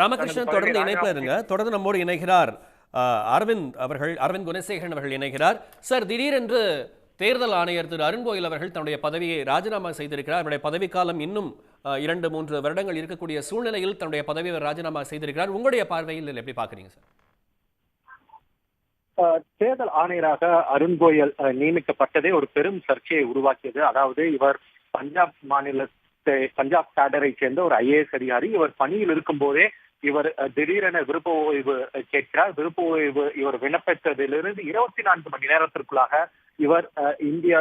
ராமகிருஷ்ணன் தொடர்ந்து இணைப்புல இருங்க. தொடர்ந்து நம்மோடு இணைகிறார் அரவிந்த் அவர்கள் அரவிந்த் குணசேகரன் அவர்கள் இணைகிறார். சார் திடீரென்று தேர்தல் ஆணையர் திரு அருண்கோயில் அவர்கள் தன்னுடைய பதவியை ராஜினாமா செய்திருக்கிறார். அவருடைய பதவிக்காலம் இன்னும் இரண்டு மூன்று வருடங்கள் இருக்கக்கூடிய சூழ்நிலையில் தன்னுடைய பதவியை அவர் ராஜினாமா செய்திருக்கிறார். உங்களுடைய பார்வையில் எப்படி பார்க்குறீங்க சார்? தேர்தல் ஆணையராக அருண்கோயல் அஹ், நியமிக்கப்பட்டதே ஒரு பெரும் சர்ச்சையை உருவாக்கியது. அதாவது இவர் பஞ்சாப் மாநிலத்தை பஞ்சாப் கேடரை சேர்ந்த ஒரு ஐஏஎஸ் அதிகாரி. இவர் பணியில் இருக்கும் போதே இவர் திடீரென விருப்ப ஓய்வு கேட்கிறார். விருப்ப ஓய்வு இவர் விண்ணப்பித்ததிலிருந்து இருபத்தி நான்கு மணி நேரத்திற்குள்ளாக இவர் இந்திய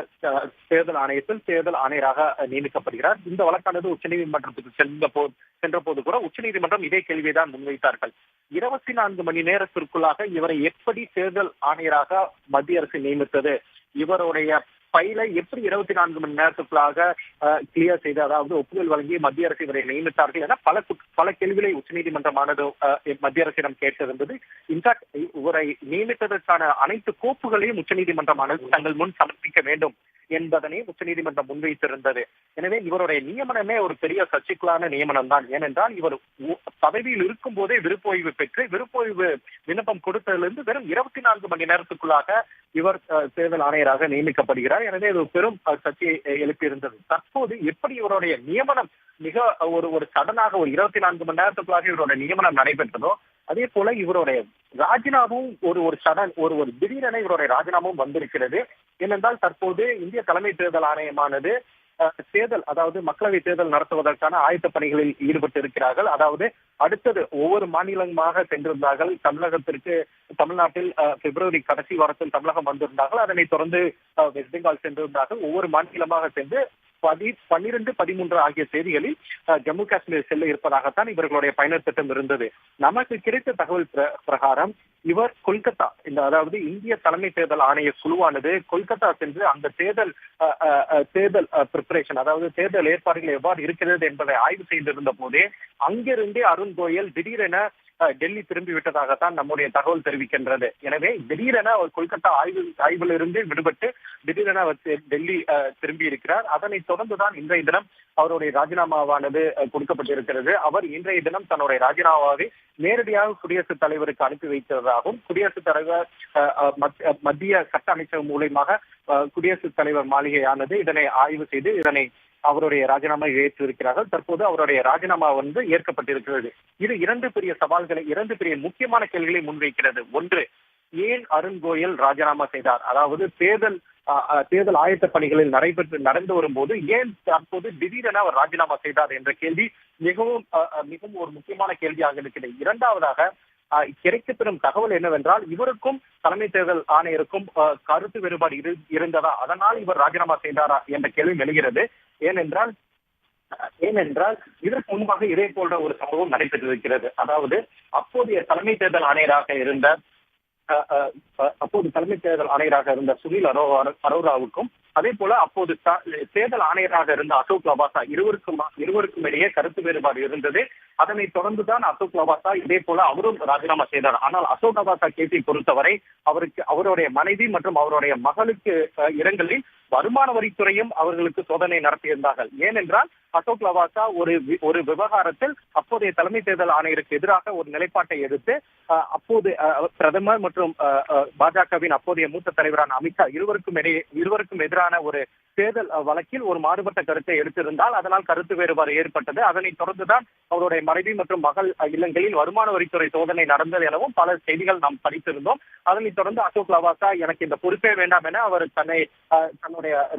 தேர்தல் ஆணையத்தில் தேர்தல் ஆணையராக நியமிக்கப்படுகிறார். இந்த வழக்கானது உச்சநீதிமன்றத்துக்கு சென்ற போது சென்ற போது கூட உச்சநீதிமன்றம் இதே கேள்விதான் முன்வைத்தார்கள். இருபத்தி நான்கு மணி நேரத்திற்குள்ளாக இவரை எப்படி தேர்தல் ஆணையராக மத்திய அரசு நியமித்தது? இவருடைய ஃபைலை எப்படி இருபத்தி நான்கு மணி நேரத்துக்குள்ளாக கிளியர் செய்து அதாவது ஒப்புதல் வழங்கி மத்திய அரசு இவரை நியமித்தார்கள் என பல பல கேள்விகளை உச்சநீதிமன்றமானது மத்திய அரசிடம் கேட்டிருந்தது. இன்ஃபேக்ட் இவரை நியமித்ததற்கான அனைத்து கோப்புகளையும் உச்சநீதிமன்றமானது தங்கள் முன் சமர்ப்பிக்க வேண்டும். என்பதனை உச்சநீதிமன்றம் முன்வைத்திருந்தது. எனவே இவருடைய நியமனமே ஒரு பெரிய சர்ச்சைக்குள்ளான நியமனம் தான் ஏனென்றால் இவர் பதவியில் இருக்கும் போதே விருப்போய்வு பெற்று விருப்போய்வு விண்ணப்பம் கொடுத்ததிலிருந்து வெறும் இருபத்தி நான்கு மணி நேரத்துக்குள்ளாக இவர் அஹ், தேர்தல் ஆணையராக நியமிக்கப்படுகிறார். எனவே இது பெரும் சர்ச்சையை எழுப்பியிருந்தது. தற்போது எப்படி இவருடைய நியமனம் மிக ஒரு ஒரு சடனாக ஒரு இருபத்தி நான்கு மணி நேரத்துக்குள்ளாக இவருடைய நியமனம் நடைபெற்றதோ அதே போல இவருடைய ராஜினாமும் ஒரு ஒரு சடன் ஒரு ஒரு திடீரென இவருடைய ராஜினாமும் வந்திருக்கிறது. ஏனென்றால் தற்போது இந்திய தலைமை தேர்தல் ஆணையமானது தேர்தல் அதாவது மக்களவை தேர்தல் நடத்துவதற்கான ஆயத்த பணிகளில் ஈடுபட்டு இருக்கிறார்கள் அதாவது அடுத்தது ஒவ்வொரு மாநிலமாக சென்றிருந்தார்கள். தமிழகத்திற்கு தமிழ்நாட்டில் பிப்ரவரி கடைசி வாரத்தில் தமிழகம் வந்திருந்தார்கள். அதனைத் தொடர்ந்து வெஸ்ட் பெங்கால் சென்றிருந்தார்கள். ஒவ்வொரு மாநிலமாக சென்று பதி பன்னிரண்டு பதிமூன்று ஆகிய தேதிகளில் ஜம்மு காஷ்மீர் செல்ல இருப்பதாகத்தான் இவர்களுடைய பயணத் திட்டம் இருந்தது. நமக்கு கிடைத்த தகவல் பிரகாரம் இவர் கொல்கத்தா இந்த அதாவது இந்திய தலைமை தேர்தல் ஆணைய குழுவானது கொல்கத்தா சென்று அந்த தேர்தல் தேர்தல் ப்ரிப்பரேஷன் அதாவது தேர்தல் ஏற்பாடுகள் எவ்வாறு இருக்கிறது என்பதை ஆய்வு செய்திருந்த போதே அங்கிருந்தே அருண் கோயல் திடீரென அஹ், டெல்லி திரும்பி விட்டதாகத்தான் நம்முடைய தகவல் தெரிவிக்கின்றது. எனவே திடீரென அவர் கொல்கத்தா ஆய்வு ஆய்விலிருந்து விடுபட்டு திடீரென அவர் டெல்லி திரும்பி இருக்கிறார். அதனைத் தொடர்ந்துதான் இன்றைய தினம் அவருடைய ராஜினாமாவானது கொடுக்கப்பட்டிருக்கிறது. அவர் இன்றைய தினம் தன்னுடைய ராஜினாமாவை நேரடியாக குடியரசுத் தலைவருக்கு அனுப்பி வைத்ததாகவும் குடியரசுத் தலைவர் மத்திய சட்ட அமைச்சகம் மூலயமாக குடியரசுத் தலைவர் மாளிகையானது இதனை ஆய்வு செய்து இதனை அவருடைய ராஜினாமா ஏற்றிருக்கிறார்கள் தற்போது அவருடைய ராஜினாமா வந்து ஏற்கப்பட்டிருக்கிறது. இது இரண்டு பெரிய சவால்களை இரண்டு பெரிய முக்கியமான கேள்விகளை முன்வைக்கிறது. ஒன்று ஏன் அருண் கோயல் ராஜினாமா செய்தார்? அதாவது தேர்தல் தேர்தல் ஆயத்த பணிகளில் நடைபெற்று நடந்து வரும்போது ஏன் தற்போது திடீரென அவர் ராஜினாமா செய்தார் என்ற கேள்வி மிகவும் மிகவும் ஒரு முக்கியமான கேள்வியாக இருக்கிறது. இரண்டாவதாக கிடைக்கப்பெறும் தகவல் என்னவென்றால் இவருக்கும் தலைமை தேர்தல் ஆணையருக்கும் கருத்து வேறுபாடு இரு- இருந்ததா? அதனால் இவர் ராஜினாமா செய்தாரா என்ற கேள்வி எழுகிறது. ஏனென்றால் ஏனென்றால் இதற்கு முன்பாக இதே போன்ற ஒரு சம்பவம் நடைபெற்றிருக்கிறது. அதாவது அப்போதைய தலைமை தேர்தல் ஆணையராக இருந்த அப்போது தலைமை தேர்தல் ஆணையராக இருந்த சுனில் அரோ அரோராவுக்கும் அதே போல அப்போது தேர்தல் ஆணையராக இருந்த அசோக் லவாசா இருவருக்கும் இருவருக்கும் இடையே கருத்து வேறுபாடு இருந்தது. அதனை தொடர்ந்துதான் அசோக் லவாசா இதே போல அவரும் ராஜினாமா செய்தார். ஆனால் அசோக் லவாசா கேஸை பொறுத்தவரை அவருக்கு அவருடைய மனைவி மற்றும் அவருடைய மகளுக்கு இடங்களில் வருமான வரித்துறையும் அவர்களுக்கு சோதனை நடத்தியிருந்தார்கள். ஏனென்றால் அசோக் லவாசா ஒரு ஒரு விவகாரத்தில் அப்போதைய தலைமை தேர்தல் ஆணையருக்கு எதிராக ஒரு நிலைப்பாட்டை எடுத்து அஹ், அப்போது பிரதமர் மற்றும் பாஜகவின் அப்போதைய மூத்த தலைவரான அமித்ஷா இருவருக்கும் இடையே இருவருக்கும் எதிரான ஒரு தேர்தல் வழக்கில் ஒரு மாறுபட்ட கருத்தை எடுத்திருந்தால் அதனால் கருத்து வேறுபாடு ஏற்பட்டது. அதனைத் தொடர்ந்துதான் அவருடைய மனைவி மற்றும் மகள் இல்லங்களில் வருமான வரித்துறை சோதனை நடந்தது எனவும் பல செய்திகள் நாம் படித்திருந்தோம். அதனைத் தொடர்ந்து அசோக் லவாசா எனக்கு இந்த பொறுப்பே வேண்டாம் என அவர் தன்னை தன்னுடைய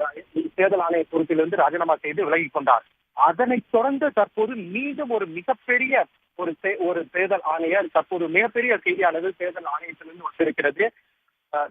தேர்தல் ஆணைய பொறுப்பிலிருந்து ராஜினாமா செய்து விலகிக் கொண்டார். அதனைத் தொடர்ந்து தற்போது மீண்டும் ஒரு மிகப்பெரிய ஒரு தே- ஒரு தேர்தல் ஆணையர் தற்போது மிகப்பெரிய செய்தியானது தேர்தல் ஆணையத்திலிருந்து வந்திருக்கிறது.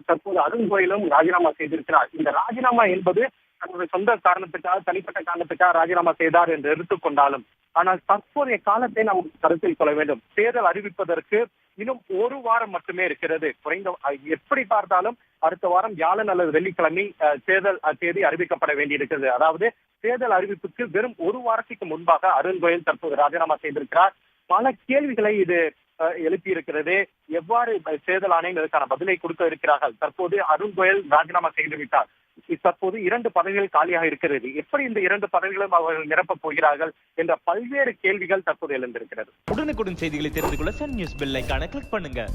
தற்போது அருண் கோயிலும் ராஜினாமா செய்திருக்கிறார். இந்த ராஜினாமா என்பது தன்னுடைய சொந்த காரணத்துக்காக தனிப்பட்ட காரணத்துக்காக ராஜினாமா செய்தார் என்று எடுத்துக்கொண்டாலும் ஆனால் தற்போதைய காலத்தை நாம் கருத்தில் கொள்ள வேண்டும். தேர்தல் அறிவிப்பதற்கு இன்னும் ஒரு வாரம் மட்டுமே இருக்கிறது. குறைந்த எப்படி பார்த்தாலும் அடுத்த வாரம் வியாழன் அல்லது வெள்ளிக்கிழமை அஹ், தேர்தல் தேதி அறிவிக்கப்பட வேண்டியிருக்கிறது. அதாவது தேர்தல் அறிவிப்புக்கு வெறும் ஒரு வாரத்துக்கு முன்பாக அருண் கோயல் தற்போது ராஜினாமா செய்திருக்கிறார். பல கேள்விகளை இது அஹ், எழுப்பியிருக்கிறது. எவ்வாறு தேர்தல் ஆணையம் இதற்கான பதிலை கொடுக்க இருக்கிறார்கள்? தற்போது அருண் கோயல் ராஜினாமா செய்துவிட்டார். தற்போது இரண்டு பதவிகள் காலியாக இருக்கிறது. எப்படி இந்த இரண்டு பதவிகளும் அவர்கள் நிரப்பப் போகிறார்கள் என்ற பல்வேறு கேள்விகள் தற்போது எழுந்திருக்கிறது. உடனுக்குடன் செய்திகளை தெரிந்து கொள்ள சன் நியூஸ் பெல் கிளிக் பண்ணுங்க.